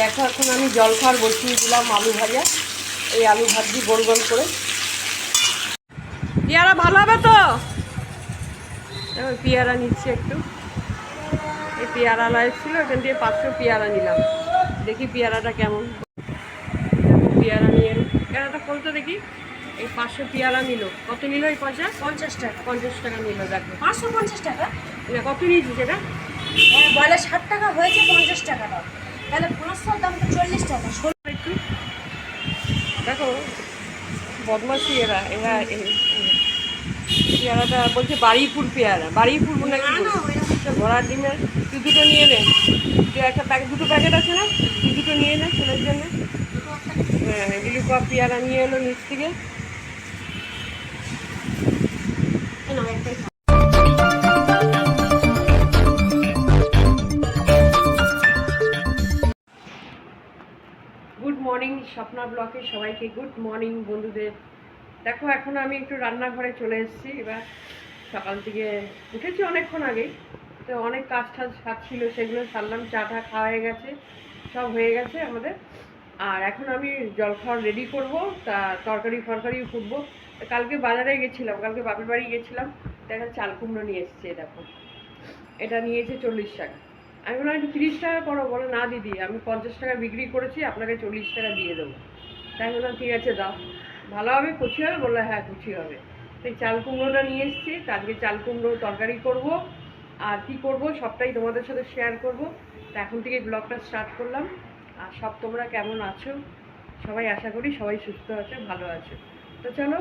দেখো এখন আমি জল খাওয়ার বসিয়ে দিলাম আলু ভাজা। এই আলু ভাজি গোল গোল করে। পেয়ারা ভালো হবে তো? পেয়ারা নিচ্ছি একটু। এই পেয়ারা এসেছিল এখান থেকে পাঁচশো পেয়ারা নিলাম। দেখি পেয়ারাটা কেমন। পেয়ারা নিয়ে পেয়ারাটা খুলতে দেখি? এই পাঁচশো পেয়ারা নিল। কত নিল এই পয়সা? পঞ্চাশ টাকা। পঞ্চাশ টাকা নিল দেখো। পাঁচশো পঞ্চাশ টাকা? এটা কত নিয়েছি সেটা হ্যাঁ বলে ষাট টাকা হয়েছে পঞ্চাশ টাকা তাহলে পাঁচশোর দাম তো চল্লিশ টাকা ষোলো একটু দেখো বদমাসি এরা এরা পেয়ারাটা বলছে বাড়িপুর পেয়ারা বাড়িপুর মনে ঘোড়ার ডিমের তুই দুটো নিয়ে নে। তুই একটা প্যাকেট দুটো প্যাকেট আছে না? তুই দুটো নিয়ে নে ছেলের জন্য। হ্যাঁ দিলীপ কাপ পেয়ারা নিয়ে এলো নিচ থেকে। মর্নিং স্বপ্না ব্লকে সবাইকে গুড মর্নিং বন্ধুদের। দেখো, এখন আমি একটু রান্নাঘরে চলে এসেছি। এবার সকাল থেকে উঠেছি অনেকক্ষণ আগে তো অনেক কাজ টাজ কাজ ছিল, সেগুলো সারলাম, চা টা খাওয়া হয়ে গেছে, সব হয়ে গেছে আমাদের। আর এখন আমি জল খাওয়ার রেডি করব, তা তরকারি ফরকারি ফুটবো। তা কালকে বাজারে গেছিলাম, কালকে বাপের বাড়ি গেছিলাম দেখা চাল কুমড়ো নিয়ে এসছে, দেখো। এটা নিয়েছে চল্লিশ টাকা। আমি বললাম একটু তিরিশ টাকা করো, বলে, না দিদি, আমি পঞ্চাশ টাকা বিক্রি করেছি, আপনাকে চল্লিশ টাকা দিয়ে দেবো। তাই বললাম, ঠিক আছে, দাও। ভালো হবে, কুচি হবে? বলল হ্যাঁ কুচি হবে। সেই চাল কুমড়োটা নিয়ে এসেছি আজকে চাল কুমড়ো তরকারি করব। আর কি করব, সবটাই তোমাদের সাথে শেয়ার করব। তা এখন থেকে ব্লগটা স্টার্ট করলাম। আর সব তোমরা কেমন আছো? সবাই আশা করি সবাই সুস্থ আছে, ভালো আছে। তো চলো,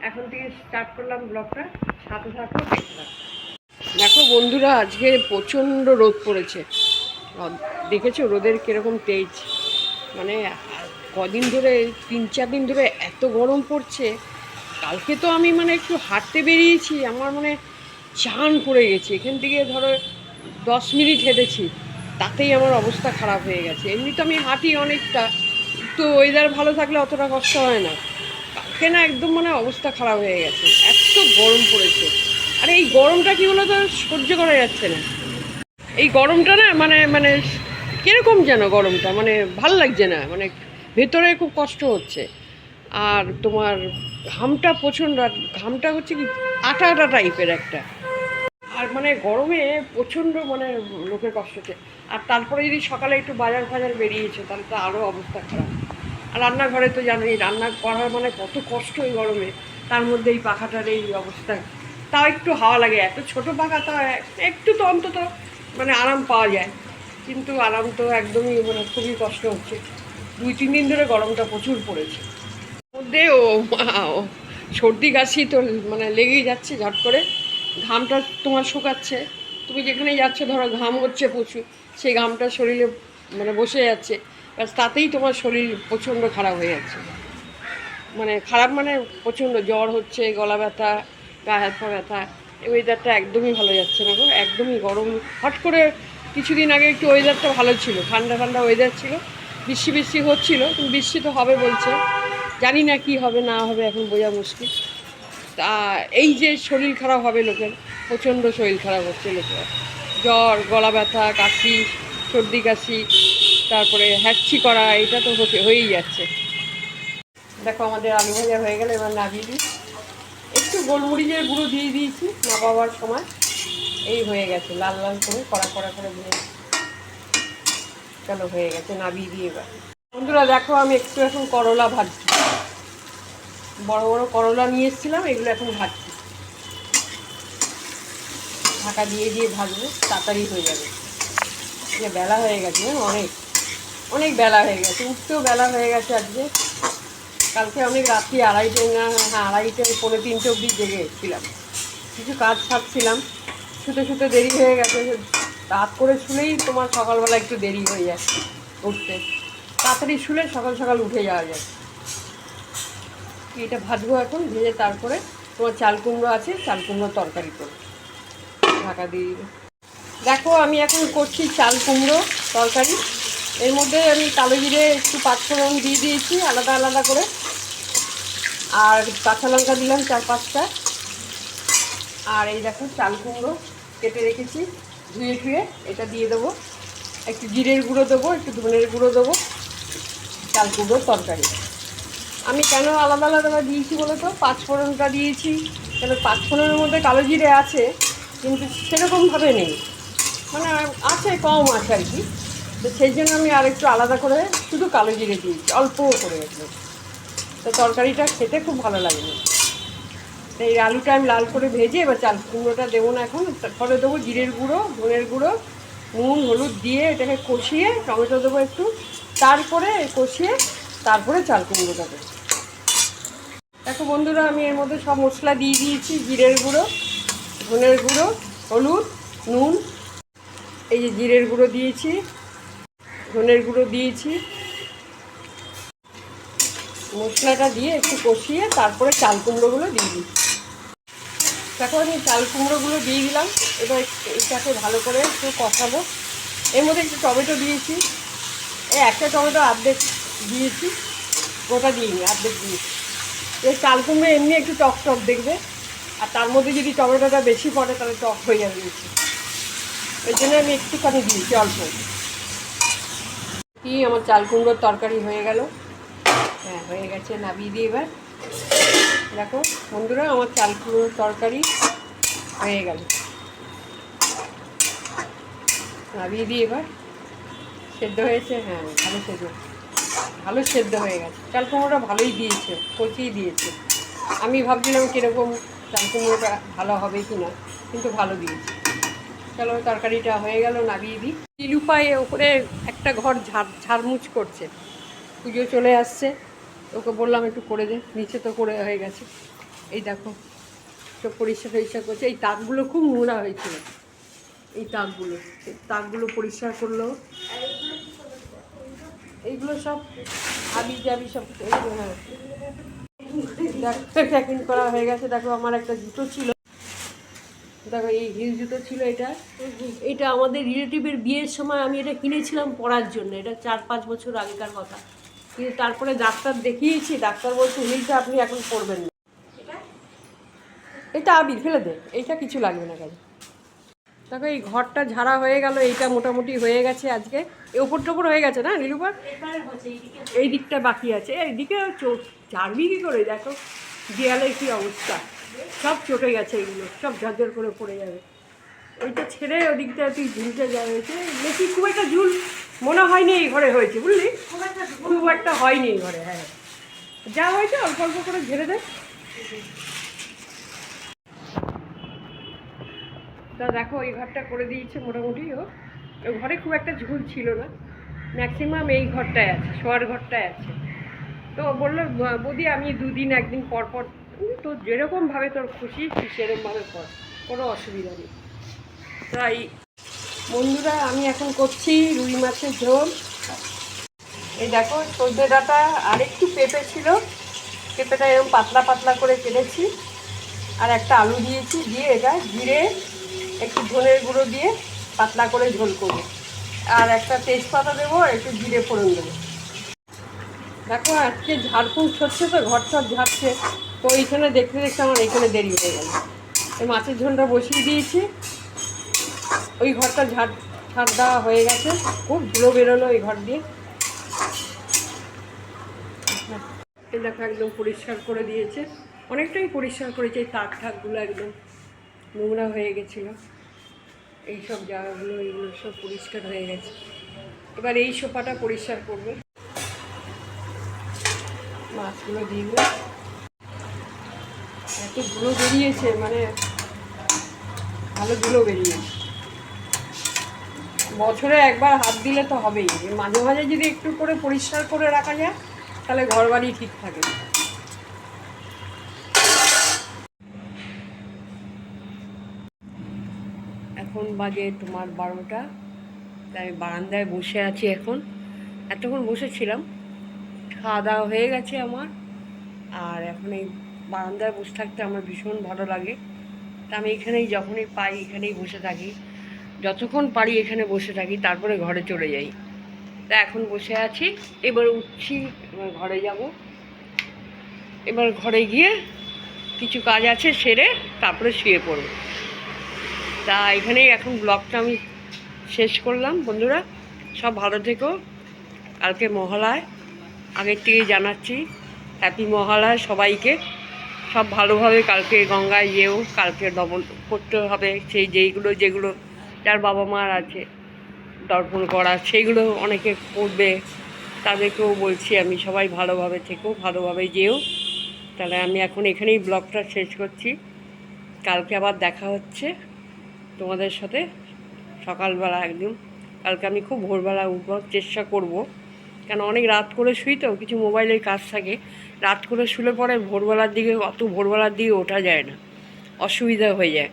এখন থেকে স্টার্ট করলাম ব্লগটা। সাথে থাকো, দেখতে থাকো। দেখো বন্ধুরা, আজকে প্রচণ্ড রোদ পড়েছে। দেখেছ রোদের কীরকম তেজ? মানে কদিন ধরে, তিন চার দিন ধরে এত গরম পড়ছে। কালকে তো আমি মানে একটু হাঁটতে বেরিয়েছি, আমার মানে চান পড়ে গেছে। এখান থেকে ধরো দশ মিনিট হেঁটেছি, তাতেই আমার অবস্থা খারাপ হয়ে গেছে। এমনি তো আমি হাঁটি অনেকটা, তো ওয়েদার ভালো থাকলে অতটা কষ্ট হয় না। কালকে না একদম মানে অবস্থা খারাপ হয়ে গেছে, এত গরম পড়েছে। আর এই গরমটা কি বলো তো সহ্য করা যাচ্ছে না। এই গরমটা না মানে মানে কীরকম যেন গরমটা? মানে ভালো লাগছে না মানে ভেতরে খুব কষ্ট হচ্ছে। আর তোমার ঘামটা প্রচণ্ড আর ঘামটা হচ্ছে কি আটা আটা টাইপের একটা। আর মানে গরমে প্রচণ্ড মানে লোকের কষ্ট হচ্ছে। আর তারপরে যদি সকালে একটু বাজার ফাজার বেরিয়েছে, তাহলে তো আরও অবস্থা খারাপ। আর রান্নাঘরে তো জানোই, রান্না করার মানে কত কষ্ট এই গরমে। তার মধ্যে এই পাখাটার এই অবস্থা। তাও একটু হাওয়া লাগে, এত ছোট পাখা তাও একটু তো অন্তত মানে আরাম পাওয়া যায়। কিন্তু আরাম তো একদমই মানে খুবই কষ্ট হচ্ছে। দুই, তিন দিন ধরে গরমটা প্রচুর পড়েছে। মধ্যে, ও সর্দি কাশি তো মানে লেগেই যাচ্ছে ঝট করে। ঘামটা তোমার শুকাচ্ছে। তুমি যেখানে যাচ্ছ, ধরো ঘাম হচ্ছে প্রচুর, সেই ঘামটা শরীরে মানে বসে যাচ্ছে। ব্যাস, তাতেই তোমার শরীর প্রচণ্ড খারাপ হয়ে যাচ্ছে। মানে খারাপ মানে প্রচণ্ড জ্বর হচ্ছে, গলা ব্যথা গা হাত পা ব্যথা ওয়েদারটা একদমই ভালো যাচ্ছে না গো, একদমই গরম। হট করে কিছুদিন আগে একটু ওয়েদারটা ভালো ছিল, ঠান্ডা ঠান্ডা ওয়েদার ছিল, বৃষ্টি বৃষ্টি হচ্ছিল, কিন্তু বৃষ্টি তো হবে বলছে। জানি না কি হবে, না হবে, এখন বোঝা মুশকিল। তা এই যে শরীর খারাপ হবে লোকের, প্রচণ্ড শরীর খারাপ হচ্ছে লোকের। জ্বর, গলা ব্যথা, কাশি, সর্দি কাশি, তারপরে হ্যাচ্ছি করা, এটা তো হয়েই যাচ্ছে। দেখো আমাদের আলু ভাজা হয়ে গেলে, এবার নামিয়ে দিই। গোলমরিচের গুঁড়ো দিয়ে দিয়েছি মা বাবার সময়। এই হয়ে গেছে, লাল লাল করে, কড়া কড়া করে দিয়ে চলো হয়ে গেছে নামিয়ে দিয়ে এবার। বন্ধুরা, দেখো আমি একটু এখন করলা ভাজছি। বড় বড় করলা নিয়ে এসেছিলাম, এগুলো এখন ভাজছি। ঢাকা দিয়ে দিয়ে ভাজবো, তাড়াতাড়ি হয়ে যাবে। বেলা হয়ে গেছে অনেক। অনেক বেলা হয়ে গেছে, উঠতেও বেলা হয়ে গেছে আজকে। কালকে অনেক রাত্রি আড়াইটে না হ্যাঁ আড়াইটে, পৌনে তিনটে অবধি জেগে এসেছিলাম কিছু কাজ ছাড়ছিলাম শুতে শুতে দেরি হয়ে গেছে। রাত করে শুলেই তোমার সকালবেলা একটু দেরি হয়ে যায় উঠতে। তাড়াতাড়ি শুলে সকাল সকাল উঠে যাওয়া যায়। এটা ভাজবো এখন, ভেজে তারপরে তোমার চাল কুমড়ো আছে, চাল কুমড়ো তরকারি করো ঢাকা দিয়ে দেখো, আমি এখন করছি চাল কুমড়ো তরকারি। এর মধ্যে আমি কালো জিরে একটু পাঁচফোড়ন দিয়ে দিয়েছি, আলাদা আলাদা করে আর কাঁচা লঙ্কা দিলাম চার পাঁচটা। আর এই দেখো চাল কুমড়ো কেটে রেখেছি, ধুয়ে ধুয়ে এটা দিয়ে দেবো। একটু জিরের গুঁড়ো দেবো, একটু ধনের গুঁড়ো দেবো, চাল কুমড়োর তরকারি। আমি কেন আলাদা আলাদা দিয়েছি বলো তো? পাঁচ ফোড়নটা দিয়েছি, কেন পাঁচ ফোড়নের মধ্যে কালো জিরে আছে, কিন্তু সেরকমভাবে নেই। মানে আছে, কম আছে আর কি। তো সেই জন্য আমি আর একটু আলাদা করে শুধু কালো জিরে দিয়েছি, অল্প করে। একটু তো তরকারিটা খেতে খুব ভালো লাগে তো এই আলুটা আমি লাল করে ভেজে এবার চাল কুমড়োটা দেবো না এখন। তারপরে দেবো জিরের গুঁড়ো, ধনের গুঁড়ো, নুন, হলুদ দিয়ে এটাকে কষিয়ে টমেটো দেবো একটু। তারপরে কষিয়ে তারপরে চাল কুমড়োটা দেবো। দেখো বন্ধুরা, আমি এর মধ্যে সব মশলা দিয়ে দিয়েছি, জিরের গুঁড়ো, ধনের গুঁড়ো, হলুদ, নুন। এই যে জিরের গুঁড়ো দিয়েছি, ধনের গুঁড়ো দিয়েছি। মশলাটা দিয়ে একটু কষিয়ে তারপরে চাল কুমড়োগুলো দিয়ে দিই। দেখো, আমি চাল কুমড়োগুলো দিয়ে দিলাম। এবার এটাকে ভালো করে একটু কষাবো। এর মধ্যে একটু টমেটো দিয়েছি। এই একটা টমেটো অর্ধেক দিয়েছি, গোটা দিইনি অর্ধেক দিয়েছি এই চাল কুমড়ো এমনি একটু টক টক দেখবে। আর তার মধ্যে যদি টমেটোটা বেশি পড়ে, তাহলে টক হয়ে যাবে বেশি। ওই জন্য আমি একটুখানি দিয়েছি অল্প। কি, আমার চাল কুমড়োর তরকারি হয়ে গেল। হ্যাঁ হয়ে গেছে নাবিয়ে দিয়ে এবার দেখো, বন্ধুরা, আমার চাল তরকারি হয়ে গেল। নাবিয়ে দিয়ে এবার সেদ্ধ হয়েছে হ্যাঁ ভালো সেদ্ধ ভালো সেদ্ধ হয়ে গেছে। চাল কুমড়োটা ভালোই দিয়েছে কচিয়ে দিয়েছে। আমি ভাবছিলাম কীরকম চাল কুমড়োটা ভালো হবে কি না কিন্তু ভালো দিয়েছে। চলো, তরকারিটা হয়ে গেল নাবিয়ে দিই। তিলুপায়ে ওপরে একটা ঘর ঝাড় ঝাড়মুছ করছে। পুজো চলে আসছে। ওকে বললাম একটু করে দে, নিচে তো করে হয়ে গেছে। এই দেখো তো পরিষ্কার টরিষ্কার করছে। এই তাকগুলো খুব নোংরা হয়েছিল। এই তাকগুলো তাকগুলো পরিষ্কার করল। এইগুলো সব হাবি জাবি সব হ্যাঁ। প্যাকিং করা হয়ে গেছে। দেখো, আমার একটা জুতো ছিল। দেখো, এই হিল জুতো ছিল এটা। এটা আমাদের রিলেটিভের বিয়ের সময় আমি এটা কিনেছিলাম পরার জন্য। এটা চার পাঁচ বছর আগেকার কথা। কিন্তু তারপরে ডাক্তার দেখিয়েছি ডাক্তার বলছে হিলটা আপনি এখন করবেন না। এটা? আবির ফেলে দে এইটা কিছু লাগবে না কাজে দেখো এই ঘরটা ঝাড়া হয়ে গেল এইটা মোটামুটি হয়ে গেছে আজকে। এই ওপর টোপর হয়ে গেছে না এইদিকে এই দিকটা বাকি আছে। এইদিকে চোট চারবি কী করে দেখো? দেয়ালের কী অবস্থা? সব চটে গেছে এগুলো সব ঝরঝর করে পড়ে যাবে। ওইটা ছেড়ে ওদিকটা তুই ঝুলতে যাবে। বেশি খুব একটা ঝুল মনে হয়নি এই ঘরে হয়েছে বুঝলি? খুব একটা হয়নি এই ঘরে হ্যাঁ। যা হয়েছে অল্প অল্প করে ঝেড়ে দে। তা দেখো এই ঘরটা করে দিয়েছে মোটামুটি ও। ঘরে খুব একটা ঝুল ছিল না। ম্যাক্সিমাম এই ঘরটায় আছে শোয়ার ঘরটায় আছে। তো বলল বৌদি আমি দুদিন একদিন পর পর তো যেরকমভাবে তোর খুশি সেরকমভাবে কর। কোনো অসুবিধা নেই। তাই বন্ধুরা, আমি এখন করছি রুই মাছের ঝোল। এই দেখো, সর্ষে ডাটা আর একটু পেঁপে ছিল। পেঁপেটা এরকম পাতলা পাতলা করে কেটেছি। আর একটা আলু দিয়েছি, দিয়ে এটা জিরে, একটু ধনের গুঁড়ো দিয়ে পাতলা করে ঝোল করব। আর একটা তেজপাতা দেবো একটু জিরে ফোড়ন দেবো। দেখো, আজকে ঝাড়ফুঁক হচ্ছে তো, ঘর টর ঝাড়ছে। তো এইখানে দেখতে দেখতে আমার এখানে দেরি হয়ে গেল। এই মাছের ঝোলটা বসিয়ে দিয়েছি। ওই ঘরটা ঝাড় ঝাড় দেওয়া হয়ে গেছে। খুব ধুলো বেরোলো এই ঘর দিয়ে। দেখো একদম পরিষ্কার করে দিয়েছে। অনেকটাই পরিষ্কার করেছে, এই তাক ঠাকগুলো একদম নোংরা হয়ে গেছিল। এই সব জায়গাগুলো, এগুলো সব পরিষ্কার হয়ে গেছে। এবার এই সোফাটা পরিষ্কার করবে। মাছগুলো দিয়ে এত ধুলো বেরিয়েছে মানে ভালো ধুলো বেরিয়েছে। বছরে একবার হাত দিলে তো হবেই। মাঝে মাঝে যদি একটু করে পরিষ্কার করে রাখা যায়, তাহলে ঘর বাড়ি ঠিক থাকে। এখন বাজে তোমার বারোটা। তাই আমি বারান্দায় বসে আছি এখন। এতক্ষণ বসেছিলাম। খাওয়া দাওয়া হয়ে গেছে আমার। আর এখন এই বারান্দায় বসে থাকতে আমার ভীষণ ভালো লাগে। তা আমি এখানেই, যখনই পাই এখানেই বসে থাকি। যতক্ষণ পারি এখানে বসে থাকি, তারপরে ঘরে চলে যাই। তা এখন বসে আছি। এবার উঠছি, এবার ঘরে যাব। এবার ঘরে গিয়ে কিছু কাজ আছে সেরে তারপরে শুয়ে পড়ব। তা এখানেই এখন ব্লগটা আমি শেষ করলাম। বন্ধুরা, সব ভালো থেকো। কালকে মহালয়। আগের থেকেই জানাচ্ছি হ্যাপি মহালয় সবাইকে। সব ভালোভাবে কালকে গঙ্গায় যেও, কালকে দমন করতে হবে, সেই যেইগুলো যেগুলো যার বাবা মার আছে, দর্পণ করা সেইগুলো অনেকে করবে। তাদেরকেও বলছি আমি সবাই ভালোভাবে থেকো, ভালোভাবে যেও। তাহলে আমি এখন এখানেই ব্লগটা শেষ করছি। কালকে আবার দেখা হচ্ছে তোমাদের সাথে সকালবেলা একদম। কালকে আমি খুব ভোরবেলা উঠবার চেষ্টা করব। কেন অনেক রাত করে শুই তো, কিছু মোবাইলের কাজ থাকে। রাত করে শুলে পরে ভোরবেলার দিকে অত ভোরবেলার দিকে ওঠা যায় না। অসুবিধা হয়ে যায়।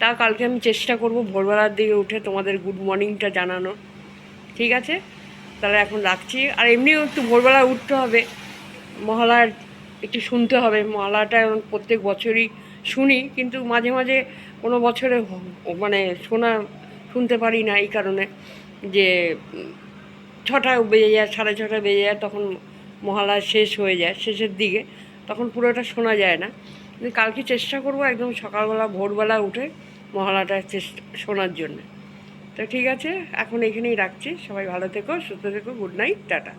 তা কালকে আমি চেষ্টা করব ভোরবেলার দিকে উঠে তোমাদের গুড মর্নিংটা জানানো ঠিক আছে? তাহলে এখন রাখছি। আর এমনিও একটু ভোরবেলা উঠতে হবে। মহালয়ার একটু শুনতে হবে। মহালয়াটা এখন প্রত্যেক বছরই শুনি, কিন্তু মাঝে মাঝে কোনো বছরে মানে শোনা, শুনতে পারি না এই কারণে যে ছটায় বেজে যায়, সাড়ে ছটায় বেজে যায়, তখন মহালয়া শেষ হয়ে যায়, শেষের দিকে। তখন পুরোটা শোনা যায় না। কিন্তু কালকে চেষ্টা করব একদম সকালবেলা, ভোরবেলা উঠে মহালাটা চেষ্টা শোনার জন্য। তো ঠিক আছে, এখন এখানেই রাখছি। সবাই ভালো থেকো, সুস্থ থেকো গুড নাইট টাটা।